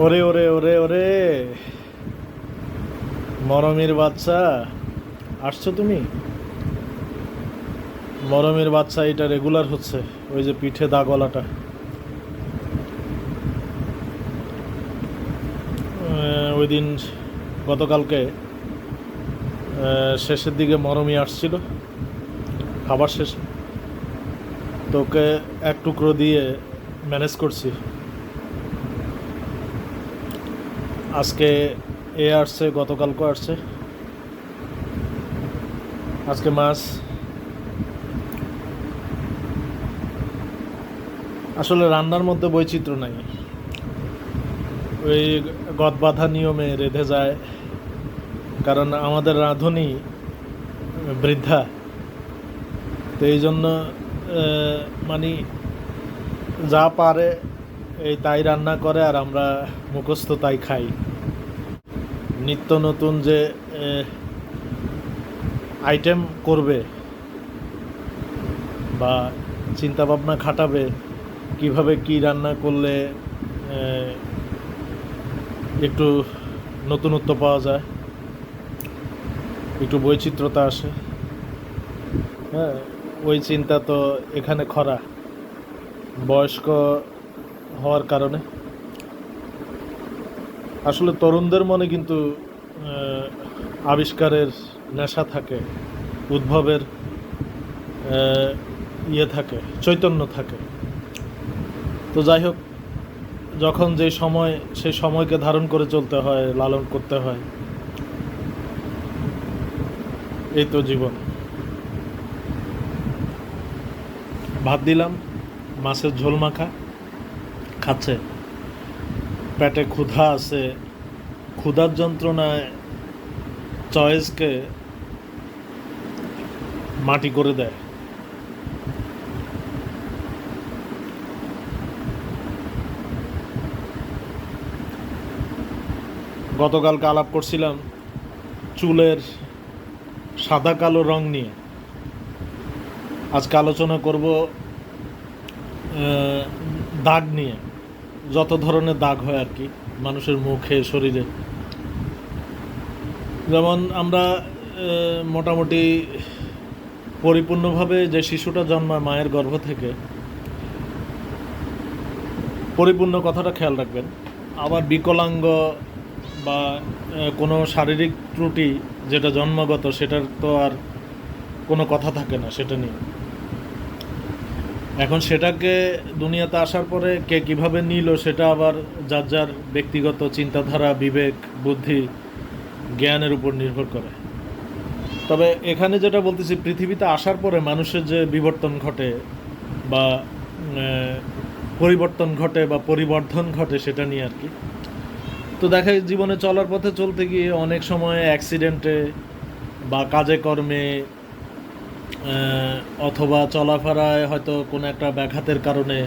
ওরে ওরে ওরে ওরে। মরমের বাচ্চা। আসছো তুমি? মরমের বাচ্চা এটা রেগুলার হচ্ছে ওই যে পিঠে দাগওয়ালাটা আহ, ওই দিন গতকালকে শেষের দিকে মরমই আসছিল খাবার শেষে। তোকে এক টুকরো দিয়ে ম্যানেজ করছি। আজকে এ আসছে গতকালকে আসছে। আজকে মাছ। আসলে রান্নার মধ্যে বৈচিত্র্য নাই। ওই গদ বাঁধা নিয়মে রেঁধে যায়। কারণ আমাদের রাঁধুনি বৃদ্ধা। তো এই জন্য মানে যা পারে এই তাই রান্না করে আর আমরা মুখস্থ তাই খাই। নিত্য নতুন যে আইটেম করবে বা চিন্তা ভাবনা খাটাবে, কীভাবে কি রান্না করলে একটু নতুনত্ব পাওয়া যায়, একটু বৈচিত্র্যতা আসে। হ্যাঁ ওই চিন্তা তো এখানে খরা। বয়স্ক হওয়ার কারণে। আসলে তরুণদের মনে কিন্তু আবিষ্কারের নেশা থাকে, উদ্ভবের ইয়ে থাকে, চৈতন্য থাকে। তো যাই হোক, যখন যে সময় সেই সময়কে ধারণ করে চলতে হয়, লালন করতে হয়, এই তো জীবন। ভাত দিলাম, মাছের ঝোল মাখা। খাচ্ছে। পেটে ক্ষুধা আছে। ক্ষুধার যন্ত্রণায় চয়েসকে মাটি করে দেয়। গতকালকে আলাপ করছিলাম চুলের সাদা কালো রং নিয়ে। আজকে আলোচনা করব দাগ নিয়ে। যত ধরনের দাগ হয় আর কি, মানুষের মুখে, শরীরে। যেমন আমরা মোটামুটি পরিপূর্ণভাবে যে শিশুটা জন্মায় মায়ের গর্ভ থেকে, পরিপূর্ণ কথাটা খেয়াল রাখবেন। আবার বিকলাঙ্গ বা কোনো শারীরিক ত্রুটি যেটা জন্মগত, সেটার তো আর কোনো কথা থাকে না, সেটা নিয়ে। এখন সেটাকে দুনিয়াতে আসার পরে কে কীভাবে নিল, সেটা আবার যার যার ব্যক্তিগত চিন্তাধারা, বিবেক, বুদ্ধি, জ্ঞানের উপর নির্ভর করে। তবে এখানে যেটা বলতেছি, পৃথিবীতে আসার পরে মানুষের যে বিবর্তন ঘটে বা পরিবর্তন ঘটে বা পরিবর্ধন ঘটে সেটা নিয়ে আর কি। তো দেখা জীবনে চলার পথে চলতে গিয়ে অনেক সময় অ্যাক্সিডেন্টে বা কাজে কর্মে অথবা চলাফেরায় হয়তো কোনো একটা ব্যাঘাতের কারণে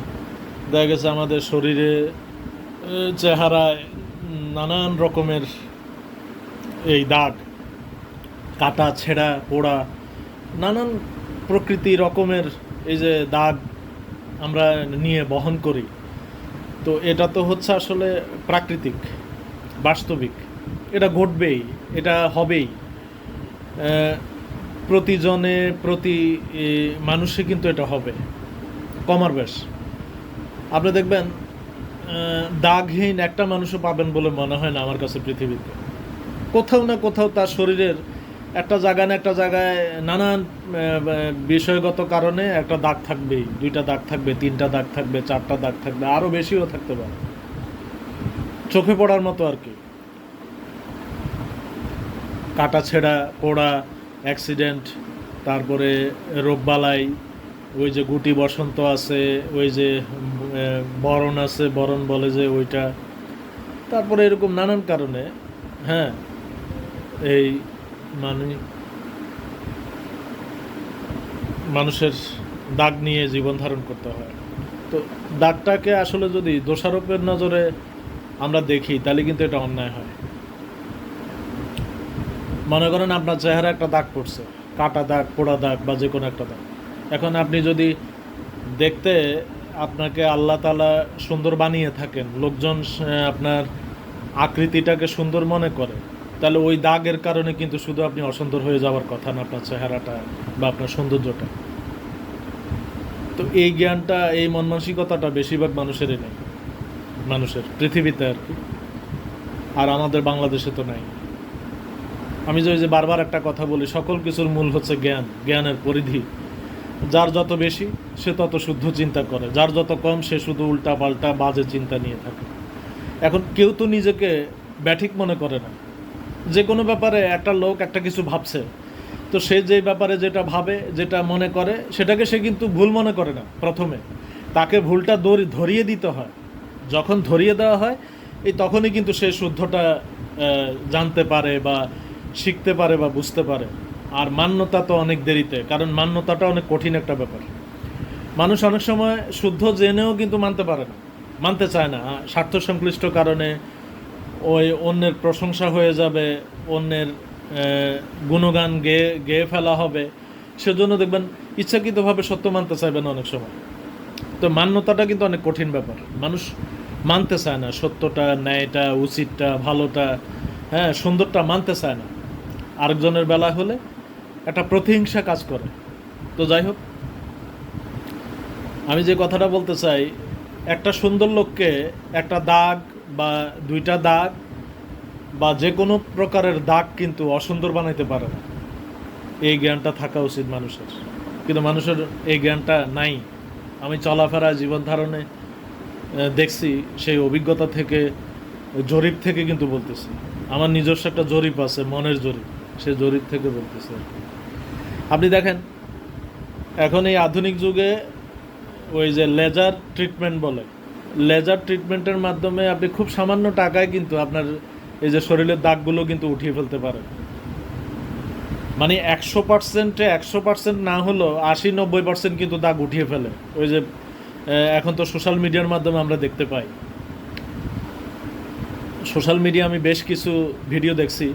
দেখা গেছে আমাদের শরীরে চেহারায় নানান রকমের এই দাগ, কাটা, ছেঁড়া, পোড়া, নানান প্রকৃতি রকমের এই যে দাগ আমরা নিয়ে বহন করি। তো এটা তো হচ্ছে আসলে প্রাকৃতিক, বাস্তবিক। এটা ঘটবেই, এটা হবেই। প্রতিজনে, প্রতি মানুষে কিন্তু এটা হবে। কমার বেশ আপনি দেখবেন দাগহীন একটা মানুষও পাবেন বলে মনে হয় না আমার কাছে পৃথিবীতে। কোথাও না কোথাও তার শরীরের একটা জায়গায় না একটা জায়গায় নানান বিষয়গত কারণে একটা দাগ থাকবেই। দুইটা দাগ থাকবে, তিনটা দাগ থাকবে, চারটা দাগ থাকবে আরও বেশিও থাকতে পারে। চোখে পড়ার মতো আর কি। কাটা ছেঁড়া, পোড়া অ্যাক্সিডেন্ট তারপরে রোগবালাই, ওই যে গুটি বসন্ত আছে, ওই যে বরণ আছে, বরণ বলে যে ওইটা। তারপরে এরকম নানান কারণে হ্যাঁ এই মানে মানুষের দাগ নিয়ে জীবন ধারণ করতে হয়। তো দাগটাকে আসলে যদি দোষারোপের নজরে আমরা দেখি, তাহলে কিন্তু এটা অন্যায় হয়। মনে করেন আপনার চেহারা একটা দাগ পড়ছে, কাটা দাগ, পোড়া দাগ বা যে কোনো একটা দাগ। এখন আপনি যদি দেখতে আপনাকে আল্লাহ তালা সুন্দর বানিয়ে থাকেন, লোকজন আপনার আকৃতিটাকে সুন্দর মনে করে, তাহলে ওই দাগের কারণে কিন্তু শুধু আপনি অসুন্দর হয়ে যাওয়ার কথা না আপনার চেহারাটা বা আপনার সৌন্দর্যটা। তো এই জ্ঞানটা, এই মন মানসিকতাটা বেশিরভাগ মানুষেরই নেই, মানুষের, পৃথিবীতে আর কি। আর আমাদের বাংলাদেশে তো নাই। আমি যে ওই যে বারবার একটা কথা বলি, সকল কিছুর মূল হচ্ছে জ্ঞান, জ্ঞানের পরিধি। যার যত বেশি, সে তত শুদ্ধ চিন্তা করে। যার যত কম, সে শুধু উল্টা পাল্টা বাজে চিন্তা নিয়ে থাকে। এখন কেউ তো নিজেকে ব্যাঠিক মনে করে না। যে কোনো ব্যাপারে একটা লোক একটা কিছু ভাবছে, তো সে যে ব্যাপারে যেটা ভাবে, যেটা মনে করে, সেটাকে সে কিন্তু ভুল মনে করে না, প্রথমে। তাকে ভুলটা ধরিয়ে দিতে হয়। যখন ধরিয়ে দেওয়া হয়, এই তখনই কিন্তু সে শুদ্ধটা জানতে পারে বা শিখতে পারে বা বুঝতে পারে, আর মান্যতা তো অনেক দেরিতে, কারণ মান্যতাটা অনেক কঠিন একটা ব্যাপার। মানুষ অনেক সময় শুদ্ধ জেনেও কিন্তু মানতে পারে না, মানতে চায় না। স্বার্থ সংশ্লিষ্ট কারণে ওই অন্যের প্রশংসা হয়ে যাবে, অন্যের গুণগান গেয়ে গেয়ে ফেলা হবে। সেজন্য দেখবেন ইচ্ছাকৃতভাবে সত্য মানতে চাইবেন অনেক সময়। তো মান্যতাটা কিন্তু অনেক কঠিন ব্যাপার। মানুষ মানতে চায় না সত্যটা, ন্যায়টা, উচিতটা, ভালোটা হ্যাঁ সুন্দরটা মানতে চায় না। আরেকজনের বেলা হলে একটা প্রতিহিংসা কাজ করে। তো যাই হোক, আমি যে কথাটা বলতে চাই, একটা সুন্দর লোককে একটা দাগ বা দুইটা দাগ বা যে কোনো প্রকারের দাগ কিন্তু অসুন্দর বানাইতে পারে না। এই জ্ঞানটা থাকা উচিত মানুষের। কিন্তু মানুষের এই জ্ঞানটা নাই। আমি চলাফেরা, জীবন ধারণে দেখছি, সেই অভিজ্ঞতা থেকে, জরিপ থেকে কিন্তু বলতেছি। আমার নিজস্ব একটা জরিপ আছে, মনের জরিপ। সে জরিপ থেকে বলতেছে আপনি দেখেন, এখন এই আধুনিক যুগে ওই যে লেজার ট্রিটমেন্ট বলে, লেজার ট্রিটমেন্টের মাধ্যমে আপনি খুব সামান্য টাকায় কিন্তু আপনার এই যে শরীরের দাগগুলো কিন্তু উঠিয়ে ফেলতে পারেন। মানে একশো পার্সেন্টে একশো পার্সেন্ট না হলেও আশি নব্বই পার্সেন্ট কিন্তু দাগ উঠিয়ে ফেলে। ওই যে এখন তো সোশ্যাল মিডিয়ার মাধ্যমে আমরা দেখতে পাই। সোশ্যাল মিডিয়া আমি বেশ কিছু ভিডিও দেখছি।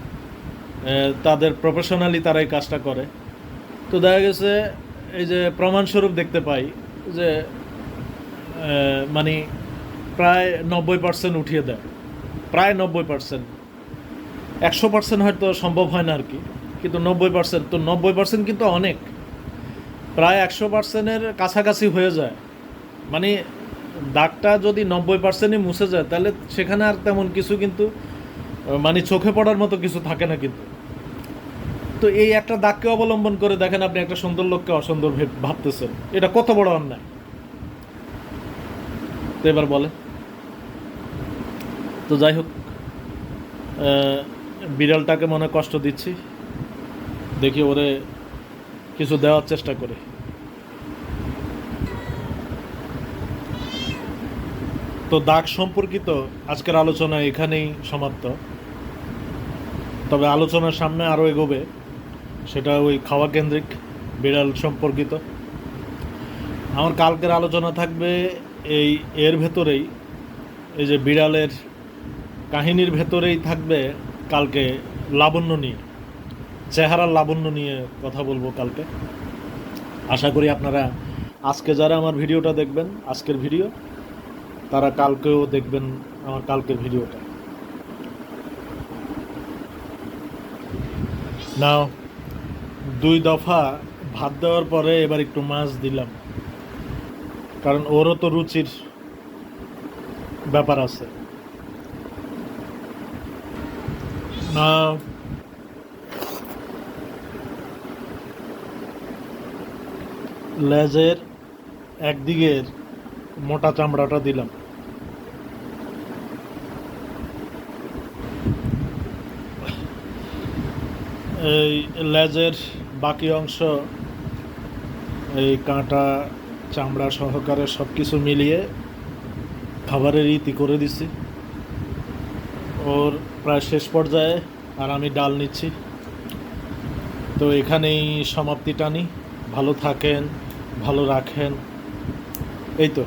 তাদের প্রফেশনালি তারা এই কাজটা করে। তো দেখা গেছে, এই যে প্রমাণস্বরূপ দেখতে পাই যে মানে প্রায় নব্বই পার্সেন্ট উঠিয়ে দেয়। প্রায় নব্বই পার্সেন্ট একশো পার্সেন্ট হয়তো সম্ভব হয় না আর কি, কিন্তু নব্বই পার্সেন্ট তো নব্বই পার্সেন্ট কিন্তু অনেক। প্রায় একশো পার্সেন্টের কাছাকাছি হয়ে যায়। মানে দাগটা যদি নব্বই পার্সেন্টই মুছে যায়, তাহলে সেখানে আর তেমন কিছু কিন্তু মানে চোখে পড়ার মতো কিছু থাকে না কিন্তু। তো এই একটা দাগকে অবলম্বন করে দেখেন আপনি একটা সুন্দর লোককে অসুন্দর ভেব- ভাবতেছেন। এটা কত বড় অন্যায়? তো এবার বলে তো যাই হোক বিড়ালটাকে মনে কষ্ট দিচ্ছি। দেখি ওরে কিছু দেওয়ার চেষ্টা করে। তো দাগ সম্পর্কিত আজকের আলোচনা এখানেই সমাপ্ত। তবে আলোচনার সামনে আরও এগোবে। সেটা ওই খাওয়া কেন্দ্রিক বিড়াল সম্পর্কিত। আমার কালকের আলোচনা থাকবে এই এর ভেতরেই, এই যে বিড়ালের কাহিনীর ভেতরেই থাকবে কালকে লাবণ্য নিয়ে। চেহারার লাবণ্য নিয়ে কথা বলব কালকে। আশা করি আপনারা আজকে যারা আমার ভিডিওটা দেখবেন, আজকের ভিডিও, তারা কালকেও দেখবেন আমার কালকের ভিডিওটা। নাও। দুই দফা ভাত দেওয়ার পরে এবার একটু মাছ দিলাম। কারণ ওরও তো রুচির ব্যাপার আছে। না, লেজের একদিকের মোটা চামড়াটা দিলাম। এই লেজের বাকি অংশ, এই কাঁটা, চামড়া সহকারে সব কিছু মিলিয়ে খাবারের ইতি করে দিছি। ওর প্রায় শেষ পর্যায়ে আর আমি ডাল নিচ্ছি। তো এখানেই সমাপ্তি টানি। ভালো থাকেন, ভালো রাখেন। এই তো।